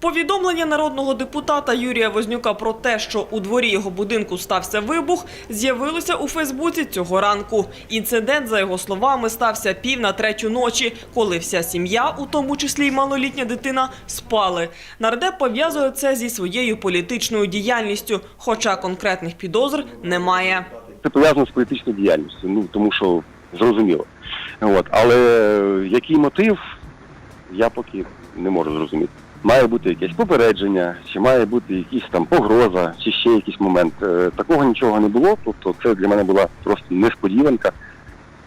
Повідомлення народного депутата Юрія Вознюка про те, що у дворі його будинку стався вибух, з'явилося у Фейсбуці цього ранку. Інцидент, за його словами, стався пів на третю ночі, коли вся сім'я, у тому числі й малолітня дитина, спали. Нардеп пов'язує це зі своєю політичною діяльністю, хоча конкретних підозр немає. Це пов'язано з політичною діяльністю, ну тому що зрозуміло. От, але е, який мотив, я поки не можу зрозуміти. Має бути якесь попередження, чи має бути якась там погроза, чи ще якийсь момент. Е, Такого нічого не було. Тобто це для мене була просто несподіванка,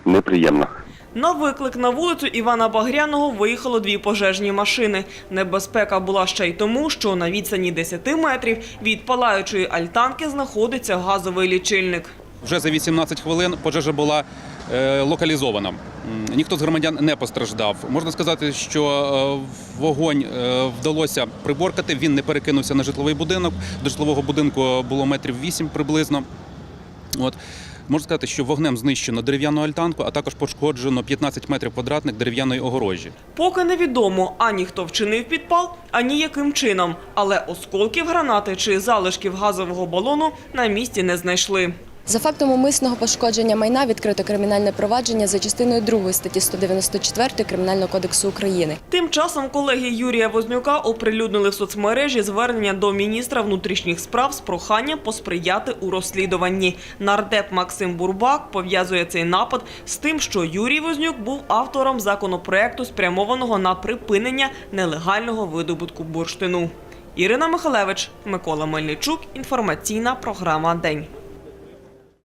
неприємна. На виклик на вулицю Івана Багряного виїхало дві пожежні машини. Небезпека була ще й тому, що на відстані 10 метрів від палаючої альтанки знаходиться газовий лічильник. Вже за 18 хвилин пожежа була е, локалізована. Ніхто з громадян не постраждав. Можна сказати, що е, вогонь е, вдалося приборкати. Він не перекинувся на житловий будинок. До житлового будинку було метрів 8 приблизно. От. Можна сказати, що вогнем знищено дерев'яну альтанку, а також пошкоджено 15 метрів квадратних дерев'яної огорожі. Поки невідомо ані хто вчинив підпал, ані яким чином. Але осколків гранати чи залишків газового балону на місці не знайшли. За фактом умисного пошкодження майна відкрито кримінальне провадження за частиною 2 статті 194 Кримінального кодексу України. Тим часом колеги Юрія Вознюка оприлюднили в соцмережі звернення до міністра внутрішніх справ з проханням посприяти у розслідуванні. Нардеп Максим Бурбак пов'язує цей напад з тим, що Юрій Вознюк був автором законопроекту, спрямованого на припинення нелегального видобутку бурштину. Ірина Михалевич, Микола Мельничук. Інформаційна програма День.